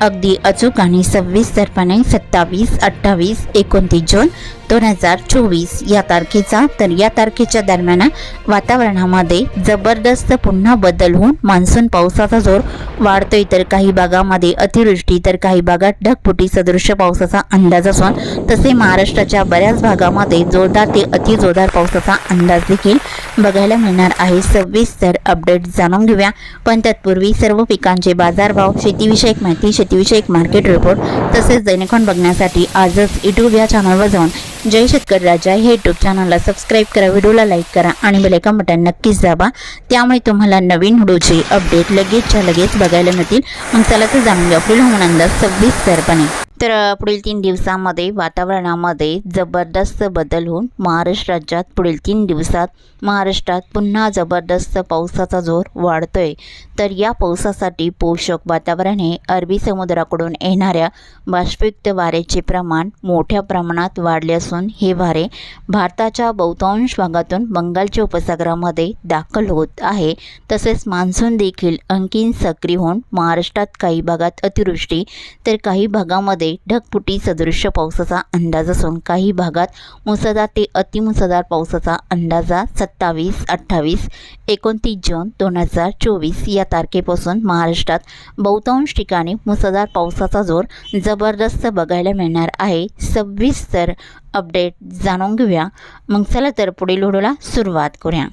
अगदी अचूक आणि सव्वीसरपणे सत्तावीस अठ्ठावीस एकोणतीस जून दोन हजार चोवीस या तारखेचा. तर या तारखेच्या दरम्यान वातावरणामध्ये जबरदस्त पुन्हा बदल होऊन मान्सून पावसाचा जोर वाढतोय. तर काही भागामध्ये अतिवृष्टी तर काही भागात ढगफुटी सदृश्य पावसाचा अंदाज असून तसे महाराष्ट्राच्या बऱ्याच भागामध्ये जोरदार ते अतिजोरदार पावसाचा अंदाज देखील बघायला मिळणार आहे. सविस्तर अपडेट जाणून घेऊया. पण तत्पूर्वी सर्व पिकांचे बाजारभाव शेतीविषयक माहिती शेतीविषयक मार्केट रिपोर्ट तसेच दैनिकॉन बघण्यासाठी आजच यूट्यूब या चॅनलवर जाऊन जय शेतकरी राजा. हे यूट्यूब चॅनलला सबस्क्राईब करा व्हिडिओला लाईक करा आणि बेलायकॉन बटन नक्कीच दाबा. त्यामुळे तुम्हाला नवीन व्हिडिओचे अपडेट लगेचच्या लगेच बघायला मिळतील. मग चला तर जाणून घ्या पुढील हवामान अंदाज सविस्तरपणे तर पुढील तीन दिवसामध्ये वातावरणामध्ये जबरदस्त बदल होऊन महाराष्ट्र राज्यात पुढील तीन दिवसात महाराष्ट्रात पुन्हा जबरदस्त पावसाचा जोर वाढतोय. तर या पावसासाठी पोषक वातावरण हे अरबी समुद्राकडून येणाऱ्या बाष्पयुक्त वाऱ्याचे प्रमाण मोठ्या प्रमाणात वाढले असून हे वारे भारताच्या बहुतांश भागातून बंगालच्या उपसागरामध्ये दाखल होत आहे. तसेच मान्सून देखील आणखीन सक्रिय होऊन महाराष्ट्रात काही भागात अतिवृष्टी तर काही भागामध्ये ढगफुटी सदृश्य पावसाचा अंदाज असून काही भागात मुसळधार ते अतिमुसळधार पावसाचा अंदाजा सत्तावीस अठ्ठावीस एकोणतीस जून दोन हजार चोवीस या तारखेपासून महाराष्ट्रात बहुतांश ठिकाणी मुसळधार पावसाचा जोर जबरदस्त बघायला मिळणार आहे. सव्वीस तर अपडेट जाणून घेऊया. मग चला तर पुढील व्हिडिओला सुरुवात करूया.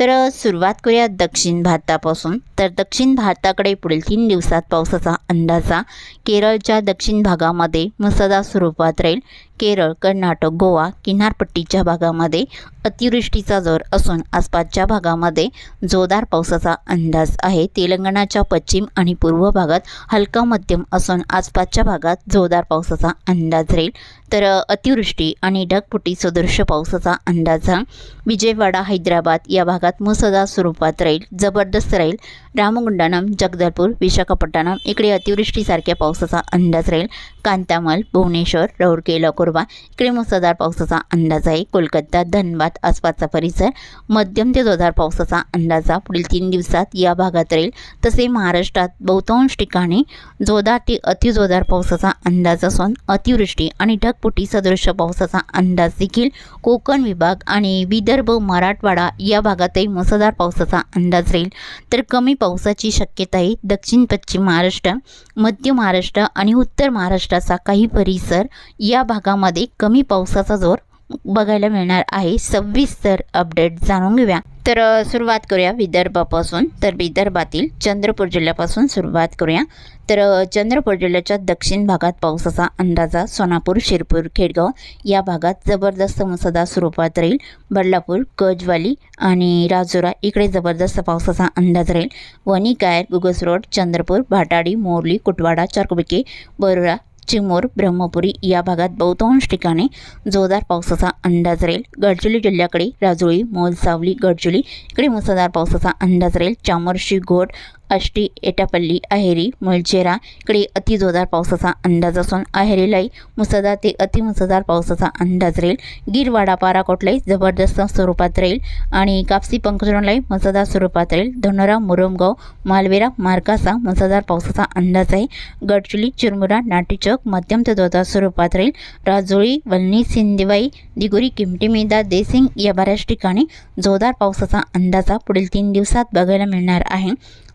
तर सुरुवात करूया दक्षिण भारतापासून. तर दक्षिण भारताकडे पुढील तीन दिवसात पावसाचा अंदाजा केरळच्या दक्षिण भागामध्ये मुसळधार स्वरूपात राहील. केरळ कर्नाटक गोवा किनारपट्टीच्या भागामध्ये अतिवृष्टीचा जोर असून आसपासच्या भागामध्ये जोरदार पावसाचा अंदाज आहे. तेलंगणाच्या पश्चिम आणि पूर्व भागात हलका मध्यम असून आसपासच्या भागात जोरदार पावसाचा अंदाज राहील. तर अतिवृष्टी आणि ढगफुटी सदृश्य पावसाचा अंदाज हा विजयवाडा हैदराबाद या भागात मुसळधार स्वरूपात राहील. जबरदस्त राहील. रामगुंडानम जगदलपूर विशाखापट्टणम इकडे अतिवृष्टीसारख्या पावसाचा अंदाज राहील. कांतामल भुवनेश्वर राऊरकेला कोरबा इकडे मुसळधार पावसाचा अंदाज आहे. कोलकाता धनबाद आसपासचा परिसर मध्यम ते जोरदार पावसाचा अंदाजा पुढील तीन दिवसात या भागात राहील. तसे महाराष्ट्रात बहुतांश ठिकाणी जोरदार ते अतिजोरदार पावसाचा अंदाज असून अतिवृष्टी आणि ढगपुटी सदृश पावसाचा अंदाज देखील कोकण विभाग आणि विदर्भ मराठवाडा या भागातही मुसळधार पावसाचा अंदाज राहील. तर कमी पावसाची शक्यता आहे दक्षिण पश्चिम महाराष्ट्र मध्य महाराष्ट्र आणि उत्तर महाराष्ट्राचा काही परिसर या भागामध्ये कमी पावसाचा जोर बघायला मिळणार आहे. सविस्तर अपडेट जाणून घेऊया. तर सुरुवात करूया विदर्भापासून. तर विदर्भातील चंद्रपूर जिल्ह्यापासून सुरुवात करूया. तर चंद्रपूर जिल्ह्याच्या दक्षिण भागात पावसाचा अंदाजा सोनापूर शिरपूर खेडगाव या भागात जबरदस्त मुसळधार स्वरूपात राहील. बदलापूर गजवाली आणि राजुरा इकडे जबरदस्त पावसाचा अंदाज राहील. वणी कायर गुगस रोड चंद्रपूर भाटाडी मोरली कुटवाडा चारकुबिके बरोडा चिमूर ब्रह्मपुरी या भागात बहुतांश ठिकाणी जोरदार पावसाचा अंदाज राहील. गडचिरोली जिल्ह्याकडे राजुळी मोलसावली गडचिरोली इकडे मुसळधार पावसाचा अंदाज राहील. चामोर्शी घोट आष्टी एटापल्ली अहेरी मुळचेरा इकडे अतिजोरदार पावसाचा अंदाज असून अहेरीलाही मुसळधार ते अतिमुसळधार पावसाचा अंदाज राहील. गिरवाडा पाराकोटलाही जबरदस्त स्वरूपात राहील आणि कापसी पंकजोडलाही मुसळधार स्वरूपात राहील. धनोरा मुरमगाव मालवेरा मार्कासा मुसळधार पावसाचा अंदाज आहे. गडचुली चिरमुरा नाटीचौक मध्यम ते जोरदार स्वरूपात राहील. राजोळी वल्नी सिंदेवाई दिगोरी किमटीमेदा देसिंग या बऱ्याच ठिकाणी जोरदार पावसाचा अंदाजा पुढील तीन दिवसात बघायला मिळणार आहे.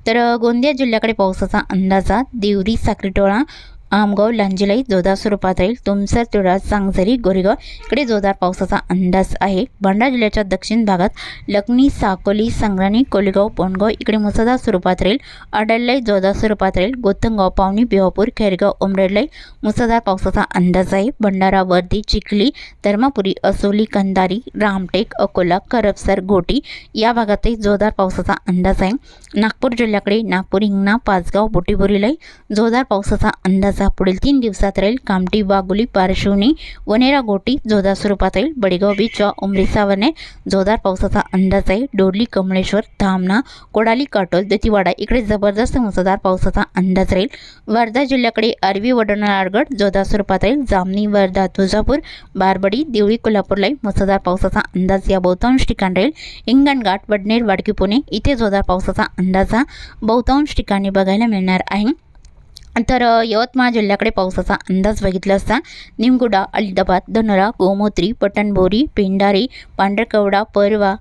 तर गोंदिया जिल्ह्याकडे पावसाचा अंदाजा देवरी साक्रीटोळा आमगाव लांजिलाई जोरदार स्वरूपात राहील. तुमसर तुळा सांगझरी गोरेगाव. इकडे जोरदार पावसाचा अंदाज आहे. भंडारा जिल्ह्याच्या दक्षिण भागात लखनी साकोली संग्राणी कोलेगाव पोणगाव इकडे मुसळधार स्वरूपात राहील. अडललाई जोरदार स्वरूपात राहील. गोतंगाव पावणी बिहापूर खेरगाव उमरेडलाई मुसळधार पावसाचा अंदाज आहे. भंडारा वर्दी चिखली धर्मापुरी असोली कंदारी रामटेक अकोला करपसर घोटी या भागातही जोरदार पावसाचा अंदाज आहे. नागपूर जिल्ह्याकडे नागपूर हिंगणा पाचगाव बोटीबोरीलाही जोरदार पावसाचा अंदाज आहे. अंदाजा पुढील तीन दिवसात राहील कामटी बागुली पारशिवनी वनेरा गोटी जोरदार स्वरूपात राहील बडेगाव बीचच्या उमरी सावरणे जोरदार पावसाचा अंदाज आहे. डोरली कमळेश्वर धामणा कोडाली काटोल दतीवाडा इकडे जबरदस्त मुसळधार पावसाचा अंदाज राहील. वर्धा जिल्ह्याकडे अरवी वडनाळगड जोरदार स्वरूपात राहील जामनी वर्धा तुळजापूर बारबडी देवळी कोल्हापूरलाही मुसळधार पावसाचा अंदाज या बहुतांश ठिकाणी राहील. हिंगणघाट वडनेर वाडकी पुणे इथे जोरदार पावसाचा अंदाज हा बहुतांश ठिकाणी बघायला मिळणार आहे. तर यवतमाळ जिल्ह्याकडे पावसाचा अंदाज बघितला असता निमगुडा अलिदाबाद धनरा गोमोत्री पटणबोरी पेंढारी पांढरकवडा परवा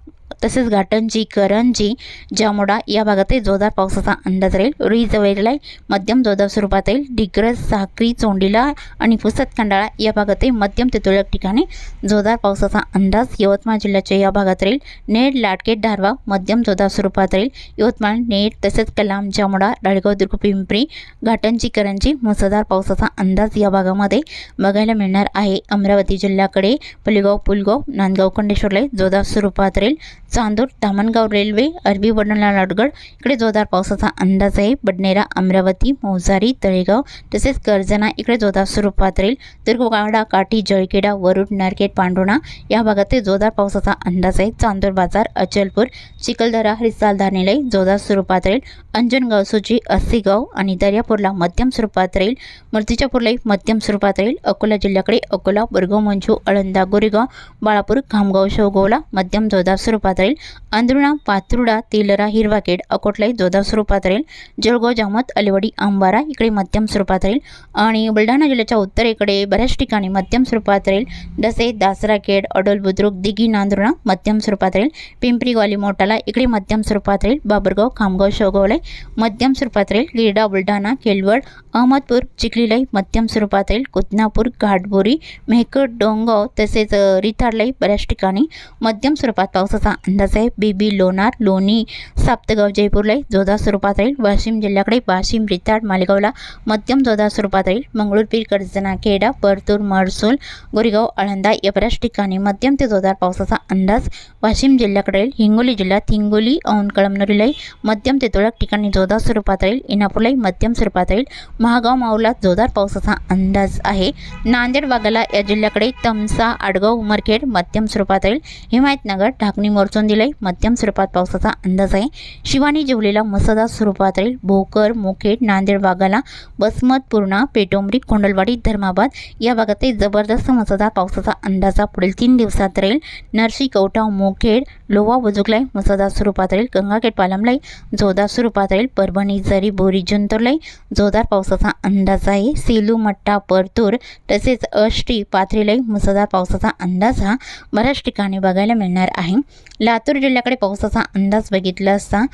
तसेच घाटंजी करंजी जामोडा या भागातही जोरदार पावसाचा अंदाज राहील. रुई जवळलाय मध्यम जोरदार स्वरूपात राहील डिग्रज साक्री चोंडीला आणि पुसत खंडाळा या भागातही मध्यम ते तुरळक ठिकाणी जोरदार पावसाचा अंदाज यवतमाळ जिल्ह्याच्या या भागात राहील. नेड लाटकेट धारवा मध्यम जोरदार स्वरूपात राहील. यवतमाळ नेड तसेच कलाम जामोडा राळगाव दुर्ग पिंपरी घाटंजी करंजी मुसळधार पावसाचा अंदाज या भागामध्ये बघायला मिळणार आहे. अमरावती जिल्ह्याकडे पलिगाव पुलगाव नांदगाव खंडेश्वरला जोरदार स्वरूपात राहील. चांदूर धामणगाव रेल्वे अरबी वडणला लाडगड इकडे जोरदार पावसाचा अंदाज आहे. बडनेरा अमरावती मोजारी तळेगाव तसेच कर्जना इकडे जोरदार स्वरूपात राहील. दुर्गवाडा काठी जळखेडा वरुड नरकेट पांडुणा या भागात ते जोरदार पावसाचा अंदाज आहे. चांदूर बाजार अचलपूर चिखलदरा रिसाल धानेलाई जोरदार स्वरूपात राहील. अंजनगाव सुची अस्सीगाव आणि दर्यापूरला मध्यम स्वरूपात राहील. मूर्तिजापूरलाही मध्यम स्वरूपात राहील. अकोला जिल्ह्याकडे अकोला बुरगाव मंजू अळंदा गोरेगाव बाळापूर खामगाव शेवगावला मध्यम जोरदार स्वरूपात राहील अंदरुणा पात्रुडा तिलरा हिरवाखेड अकोटलाई जोरदार स्वरूपात राहील. जळगाव जामत अलिवडी अंबारा इकडे मध्यम स्वरूपात राहील. आणि बुलढाणा जिल्ह्याच्या उत्तरेकडे बऱ्याच ठिकाणी मध्यम स्वरूपात राहील. जसे दासराखेड अडोल बुद्रुक दिघी नांदुर्णा मध्यम स्वरूपात राहील. पिंपरी ग्वाली मोठाला इकडे मध्यम स्वरूपात राहील. बाबरगाव खामगाव शेवगावला मध्यम स्वरूपात राहील. गिरडा बुलढाणा केलवड अहमदपूर चिखलीलाई मध्यम स्वरूपात राहील. कुतनापूर घाटबोरी मेहकड डोंगाव तसेच रिथाडलाई बऱ्याच ठिकाणी मध्यम स्वरूपात पावसाचा अंदाज आहे बीबी लोणार लोणी साप्तगाव जयपूरला जोरदार स्वरूपात राहील. वाशिम जिल्ह्याकडे वाशिम रिताड मालेगावला मध्यम जोरदार स्वरूपात राहील. मंगळूरपीर कर्जना खेडा परतूर मरसूल गोरेगाव आळंदा या बऱ्याच ठिकाणी मध्यम ते जोरदार पावसाचा अंदाज वाशिम जिल्ह्याकडे राहील. हिंगोली जिल्ह्यात हिंगोली औन कळमनुरीलाही मध्यम ते तुरळक ठिकाणी जोरदार स्वरूपात राहील. इनापूरलाही मध्यम स्वरूपात राहील. महागाव माऊला जोरदार पावसाचा अंदाज आहे. नांदेड वाघाला या जिल्ह्याकडे तमसा आडगाव उमरखेड मध्यम स्वरूपात राहील. हिमायतनगर ढाकणी मोरचोंदीलाही मध्यम स्वरूपात पावसाचा अंदाज आहे. शिवानी जिवलेला मसदा स्वरूपात राहील भोकर मुखेड नांदेड वाघाला बसमत पूर्णा पेटोमरी कोंडलवाडी धर्माबाद या भागातही जबरदस्त मसदा पावसाचा अंदाजा पुढील तीन दिवसात राहील नरसी कवठा मुखेड लोवा बुजुकलाई मसदा स्वरूपात राहील. गंगाखेड पालमलाई जोरदार स्वरूपात राहील. परभणी जरी बोरी जुंतरलाई जोरदार पावसाचा अंदाज आहे. सेलू मट्टा परतूर तसेच अष्टी पाथरीलाही मुसळधार पावसाचा अंदाज हा बऱ्याच ठिकाणी बघायला मिळणार आहे. लातूर जिल्ह्याकडे पावसाचा अंदाज बघितला असता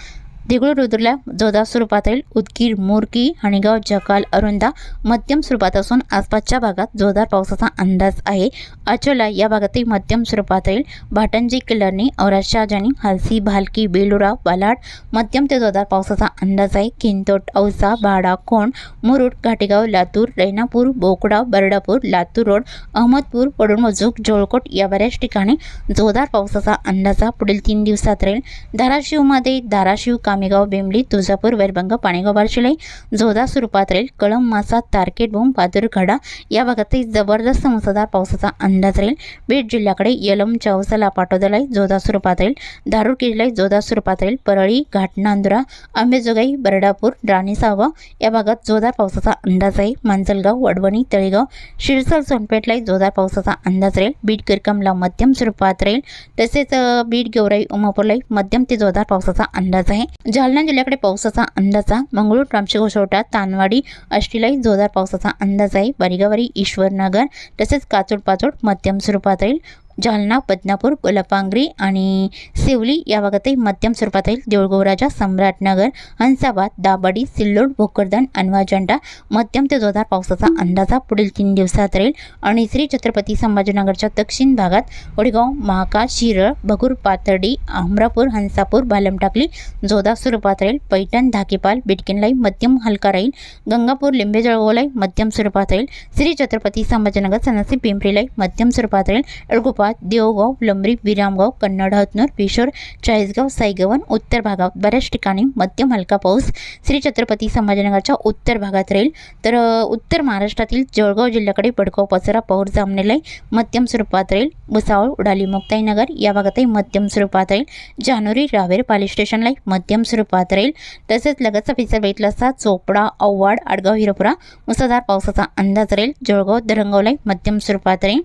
देगुळ रुद्रला जोरदार स्वरूपात राहील उदगीर मोरकी हणेगाव जकाल अरुंदा मध्यम स्वरूपात असून आसपासच्या भागात जोरदार पावसाचा अंदाज आहे. अचोला या भागातही मध्यम स्वरूपात राहील भाटंजी किल्लर्णी औराद शहाजानी हलसी भालकी बेलुरा बालाड मध्यम ते जोरदार पावसाचा अंदाज आहे. किंतोट औसा भाडा कोण मुरुड घाटेगाव लातूर रैनापूर बोकडा बर्डापूर लातूर रोड अहमदपूर पडुणमजूक जोळकोट या बऱ्याच ठिकाणी जोरदार पावसाचा अंदाज पुढील तीन दिवसात राहील धाराशिवमध्ये धाराशिव काम कामेगाव बेंबली तुळजापूर वैरभंग पाणेगाव बार्शिलाई जोधा स्वरूपात राहील कळम मासा तारकेट बोम पादुरखडा या भागातही जबरदस्त मुसळधार पावसाचा अंदाज राहील बीड जिल्ह्याकडे यलम चौसाला पाटोदलाई जोरदार स्वरूपात राहील दारूर किल्लाई जोधा स्वरूपात राहील परळी घाटनांदुरा अंबेजोगाई बरडापूर राणीसावगाव या भागात जोरदार पावसाचा अंदाज आहे. मांजलगाव वडवणी तळेगाव शिरसल सोनपेठलाही जोरदार पावसाचा अंदाज राहील बीड किरकमला मध्यम स्वरूपात राहील तसेच बीड गेवराई उमापूरलाही मध्यम ते जोरदार पावसाचा अंदाज आहे. जालना जिल्ह्याकडे पावसाचा अंदाज आहे. मंगळूर रामशेगोशोटा तानवाडी अष्टीलाही जोरदार पावसाचा अंदाज आहे. बरिगावरी ईश्वरनगर तसेच काचोड पाचोड मध्यम स्वरूपात राहील. जालना बदनापूर कोलपांगरी आणि सिवली या भागातही मध्यम स्वरूपात राहील. देऊळगौराजा सम्राटनगर हंसाबाद दाबाडी सिल्लोड भोकरदन अनवाजंडा मध्यम ते जोरदार पावसाचा अंदाजा पुढील तीन दिवसात राहील. आणि श्री छत्रपती संभाजीनगरच्या दक्षिण भागात वडगाव महाका शिरळ भगूर पाथर्डी अमरापूर हंसापूर बालमटाकली जोरदार स्वरूपात राहील. पैठण धाकेपाल बिटकिनलाई मध्यम हलका राहील. गंगापूर लिंबेजळगोलाई मध्यम स्वरूपात राहील. श्री छत्रपती संभाजीनगर सनासी पिंपरीलाई मध्यम स्वरूपात राहील. एळगोपाल औरंगाबाद देवगाव लंबरी विरामगाव कन्नड हतनूर पिशोर चाळीसगाव साईगवन उत्तर भागात बऱ्याच ठिकाणी मध्यम हलका पाऊस. श्री छत्रपती संभाजीनगरच्या उत्तर भागात राहील. तर उत्तर महाराष्ट्रातील जळगाव जिल्ह्याकडे भडकाव पसरा पाऊस जामनेलाय आहे. मध्यम स्वरूपात राहील. भुसावळ उडाली मुक्ताईनगर या भागातही मध्यम स्वरूपात राहील. जानोरी रावेर पाली स्टेशनलाही मध्यम स्वरूपात राहील. तसेच लगतचा पिसर बेतला असता चोपडा औवाड आडगाव हिरपुरा मुसळधार पावसाचा अंदाज राहील. जळगाव दरंगावलाही मध्यम स्वरूपात राहील.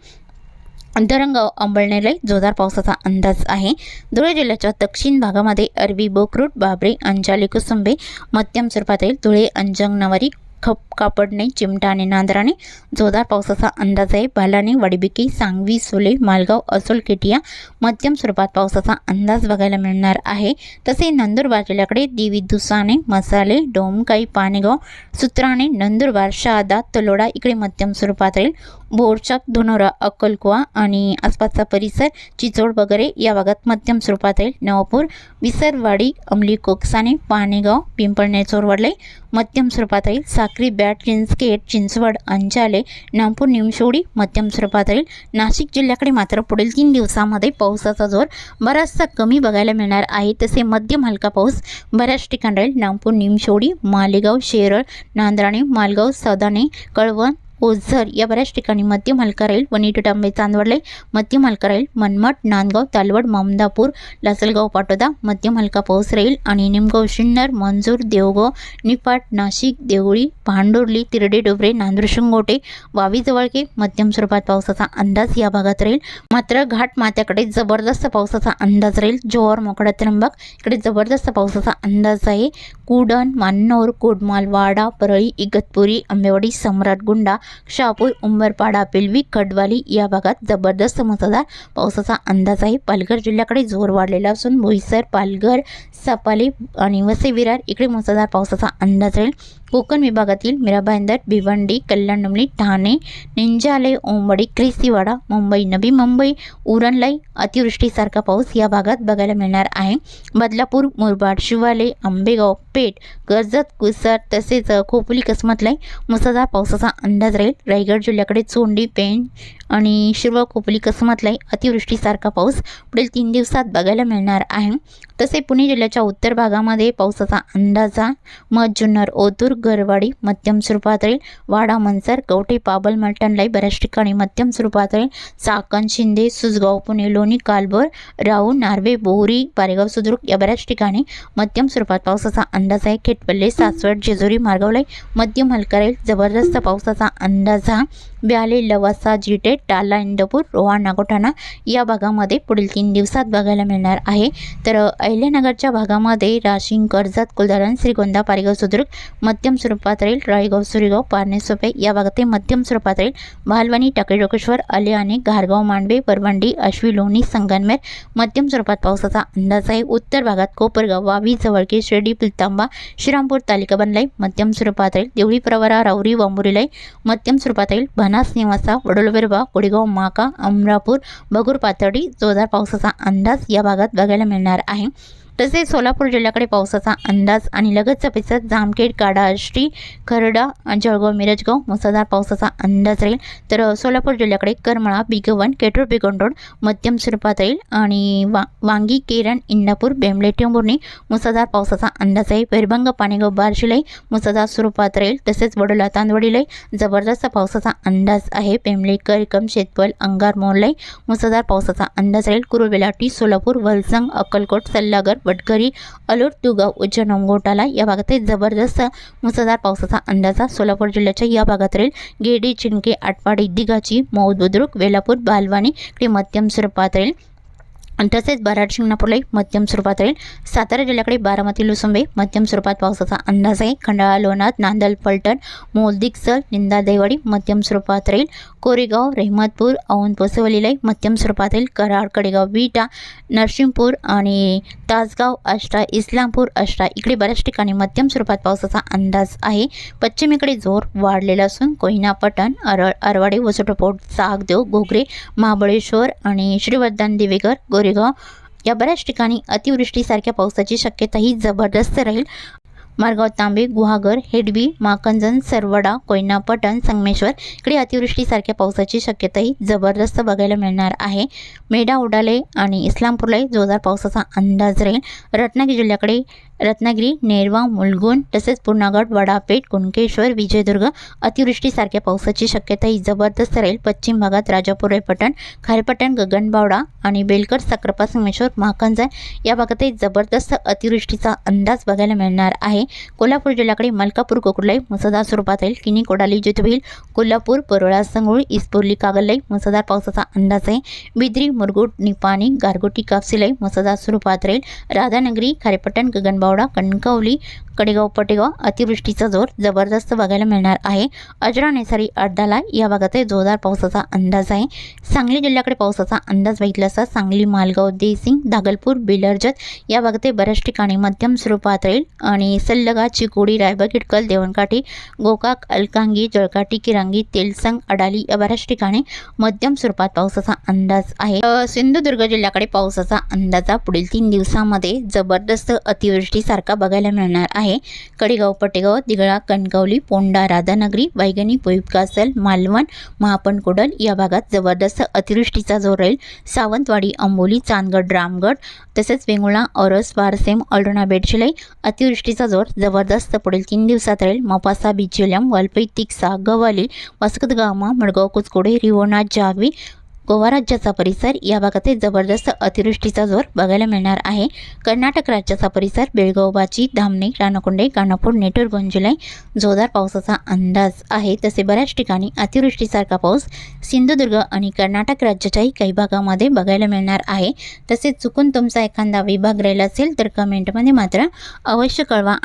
अंतरंग अंबळनेरलाही जोरदार पावसाचा अंदाज आहे. धुळे जिल्ह्याच्या दक्षिण भागामध्ये अरबी बोकरूट बाबरे अंजाली कुसुंबे मध्यम स्वरूपात येईल धुळे अंजंग नवारी खप कापडणे चिमटा आणि नांदराने जोरदार पावसाचा अंदाज आहे. बालाने वडबिकी सांगवी सोले मालगाव असोल केटिया मध्यम स्वरूपात पावसाचा अंदाज बघायला मिळणार आहे. तसे नंदुरबार जिल्ह्याकडे देवी दुसाने मसाले डोमकाई पानेगाव सुत्राणे नंदुरबार शहादा तलोडा इकडे मध्यम स्वरूपात राहील. बोरचक धुनोरा अक्कलकुवा आणि आसपासचा परिसर चिचोड वगैरे या भागात मध्यम स्वरूपात राहील. नवापूर विसरवाडी अंमली कोकसाने पानेगाव पिंपळणे चोरवडले मध्यम स्वरूपात राहील साक्री बॅट चिंचखेड चिंचवड अंजाले नामपूर निमशोडी मध्यम स्वरूपात राहील नाशिक जिल्ह्याकडे मात्र पुढील तीन दिवसामध्ये पावसाचा जोर बराचसा कमी बघायला मिळणार आहे. तसे मध्यम हलका पाऊस बऱ्याच ठिकाणी राहील. नागपूर निमशोडी मालेगाव शेरळ नांद्राणे मालगाव सदाणे कळवण ओझर या बऱ्याच ठिकाणी मध्यम हलका राहील. वणी चांदवडले मध्यम हलका राहील. मनमाड नांदगाव तालवड ममदापूर लासलगाव पाटोदा मध्यम हलका पाऊस राहील. आणि निमगाव शिन्नर मंजूर देवगाव निपाट नाशिक देवळी भांडुर्ली तिरडे डोबरे नांदुरशिंगोटे वावी जवळके मध्यम स्वरूपात पावसाचा अंदाज या भागात राहील. मात्र घाट माथ्याकडे जबरदस्त पावसाचा अंदाज राहील. जोर मोकडा त्र्यंबक इकडे जबरदस्त पावसाचा अंदाज आहे. कुडण मान्नोर कोडमालवाडा परळी इगतपुरी आंबेवाडी सम्राटगुंडा शहापूर उंबरपाडा पिलवी कडवाली या भागात जबरदस्त मुसळधार पावसाचा अंदाज आहे पालघर जिल्ह्याकडे जोर वाढलेला असून बोईसर पालघर सपाली आणि वसे विरार इकडे मुसळधार पावसाचा अंदाज राहील कोकण विभागातील मीराभाईंदर भिवंडी कल्याणडोंबली ठाणे निंजाले ओंबडी क्रिसीवाडा मुंबई नवी मुंबई उरणलाई अतिवृष्टीसारखा पाऊस या भागात बघायला मिळणार आहे. बदलापूर मुरबाड शिवाले आंबेगाव पेठ कर्जत कुसर तसेच अ, खोपोली कसमतलाई मुसळधार पावसाचा अंदाज राहील. रायगड जिल्ह्याकडे चोंडी पेण आणि शिरवळ खोपोली कसमतलाई अतिवृष्टीसारखा पाऊस पुढील तीन दिवसात बघायला मिळणार आहे. तसे पुणे जिल्ह्याच्या उत्तर भागामध्ये पावसाचा अंदाजा मध जुन्नर ओतूर गरवाडी मध्यम स्वरूपात राहील वाडा मनसर कवठे पाबल मलटणलाई बऱ्याच ठिकाणी मध्यम स्वरूपात राहील चाकण शिंदे सुसगाव पुणे लोणी कालभोर राऊ नार्वे बोहरी पारेगाव सुद्रुक या बऱ्याच ठिकाणी मध्यम स्वरूपात पावसाचा अंदाज आहे. खेटपल्ले सासवड जेजुरी मार्गावलाई मध्यम हलका राहील जबरदस्त पावसाचा अंदाज हा ब्याले लवासा जिटे टाला इंदपूर रोहा नागोठाणा या भागामध्ये पुढील तीन दिवसात बघायला मिळणार आहे. तर अहिल्यानगरच्या भागामध्ये राशिंग कर्जत कुलधरण श्रीगोंदा पारेगाव सुद्रुक मध्यम स्वरूपात राहील. राळेगाव सुरेगाव पारणे सोपे या भागात मध्यम स्वरूपात राहील. भालवानी टाकेडोकेश्वर आलेआणे घारगाव मांडवे परवंडी अश्वी लोणी संगनमेर मध्यम स्वरूपात पावसाचा अंदाज आहे. उत्तर भागात कोपरगाव वावी जवळके शिर्डी पिलतांबा श्रीरामपूर तालिका बनलाई मध्यम स्वरूपात राहील. देवळी प्रवरा राऊरी वांबुरीलाई मध्यम स्वरूपात राहील. बनास निवासा वडोलबेरबा कोडेगाव माका अमरापूर बगूर पातळी जोरदार पावसाचा अंदाज या भागात बघायला मिळणार आहे. तसेच सोलापूर जिल्ह्याकडे पावसाचा अंदाज आणि लगतचा पिसत जामखेड काडा आष्टी खरडा जळगाव मिरजगाव मुसळधार पावसाचा अंदाज राहील. तर सोलापूर जिल्ह्याकडे करमळा बिगवन केटूर बिगोंडोड मध्यम स्वरूपात राहील आणि वा वांगी केरण इंदापूर बेंबळे टेंभुर्णी मुसळधार पावसाचा अंदाज आहे. पेरबंग पाणेगाव बारशिलाई मुसळधार स्वरूपात राहील. तसेच वडोला तांदवडीलाई जबरदस्त पावसाचा अंदाज आहे. पेंबळे करकम शेतपल अंगार मोरलाई मुसळधार पावसाचा अंदाज राहील. कुरुबेलाटी सोलापूर वलसंग अक्कलकोट सल्लागर वटकरी अलोट तुगाव उज्जैन अंगोटाला या भागातील जबरदस्त मुसळधार पावसाचा अंदाजा सोलापूर जिल्ह्याच्या या भागात राहील गेडी चिंके आटपाडी दिघाची मौद बुद्रुक वेलापूर बालवाणी इकडे मध्यम स्वरूपात राहील तसेच बराड शिंगणापूरलाही मध्यम स्वरूपात राहील. सातारा जिल्ह्याकडे बारामती लुसुंबे मध्यम स्वरूपात पावसाचा अंदाज आहे. खंडाळा लोणाद नांदल पलटण मोलदिक्सल निंदा देवाडी मध्यम स्वरूपात राहील. कोरेगाव रेहमतपूर औंध पोसेवलीलाही मध्यम स्वरूपात राहील. कराड कडेगाव विटा नरसिंहपूर आणि तासगाव आष्टा इस्लामपूर आष्टा इकडे बऱ्याच ठिकाणी मध्यम स्वरूपात पावसाचा अंदाज आहे. पश्चिमेकडे जोर वाढलेला असून कोयना पटण अरळ अरवाडे वसुटपोट सागदेव घोगरे महाबळेश्वर आणि श्रीवर्धन दिवेगर गोरेगाव या बऱ्याच ठिकाणी अतिवृष्टीसारख्या पावसाची शक्यताही जबरदस्त राहील. मारगाव तांबे गुहागर हेडबी माकंजन सरवडा कोयना पटण संगमेश्वर इकडे अतिवृष्टीसारख्या पावसाची शक्यताही जबरदस्त बघायला मिळणार आहे. मेढा उडाले आणि इस्लामपूरलाही जोरदार पावसाचा अंदाज राहील. रत्नागिरी जिल्ह्याकडे रत्नागिरी नेरवा मुलगुण तसेच पूर्णागड वडापेठ कुणकेश्वर विजयदुर्ग अतिवृष्टीसारख्या पावसाची शक्यताही जबरदस्त राहील. पश्चिम भागात राजापूर रेपटण खारेपटण गगनबावडा आणि बेलकर साक्रपा सोमेश्वर महाकंजन या भागातही जबरदस्त अतिवृष्टीचा अंदाज बघायला मिळणार आहे. कोल्हापूर जिल्ह्याकडे मलकापूर कोकुरलाई मुसळधार स्वरूपात येईल किनी कोडाली जितबील कोल्हापूर परोळा संगुळ इस्पोर्ली कागललाई मुसळधार पावसाचा अंदाज आहे. बिद्री मुरगुट निपाणी गारगोटी कापसिलाई मुसळधार स्वरूपात राहील. राधानगरी खारेपटण गगनबावडा कणकवली कडेगाव पटेगाव अतिवृष्टीचा जोर जबरदस्त बघायला मिळणार आहे. अजरा नेसारी अर्धाला या भागातही जोरदार पावसाचा अंदाज आहे. सांगली जिल्ह्याकडे पावसाचा अंदाज बघितला असता सांगली मालगाव देसिंग दागलपूर बिलर्जत या भागातही बऱ्याच ठिकाणी मध्यम स्वरूपात राहील. आणि सल्लगा चिकोडी रायबा किटकल देवणकाठी गोकाक अलकांगी जळकाठी किरांगी तेलसंग अडाली या बऱ्याच ठिकाणी मध्यम स्वरूपात पावसाचा अंदाज आहे. सिंधुदुर्ग जिल्ह्याकडे पावसाचा अंदाजा पुढील तीन दिवसामध्ये जबरदस्त अतिवृष्टीसारखा बघायला मिळणार आहे. कडेगाव पटेगाव दिगळा कणकवली पोंडा राधानगरी वैगणी पोईपकासल मालवण महापणकुडल या भागात जबरदस्त अतिवृष्टीचा जोर राहील. सावंतवाडी अंबोली चांदगड रामगड तसेच वेंगुळा औरस वारसेम अल्डोना बेडशिलाई अतिवृष्टीचा जोर जबरदस्त पुढील तीन दिवसात राहील. मोपासा बिचोलम वालपई तिक्सा गवाली वसकतगामा मडगाव कुचकोडे रिवोना जावी गोवा राज्याचा परिसर या भागातही जबरदस्त अतिवृष्टीचा जोर बघायला मिळणार आहे. कर्नाटक राज्याचा परिसर बेळगावबाची धामणे रानकुंडे गाणपूर नेटूर गोंजुलाई जोरदार पावसाचा अंदाज आहे. तसे बऱ्याच ठिकाणी अतिवृष्टीसारखा पाऊस सिंधुदुर्ग आणि कर्नाटक राज्याच्याही काही भागामध्ये बघायला मिळणार आहे. तसेच चुकून तुमचा एखादा विभाग राहिला असेल तर कमेंटमध्ये मात्र अवश्य कळवा.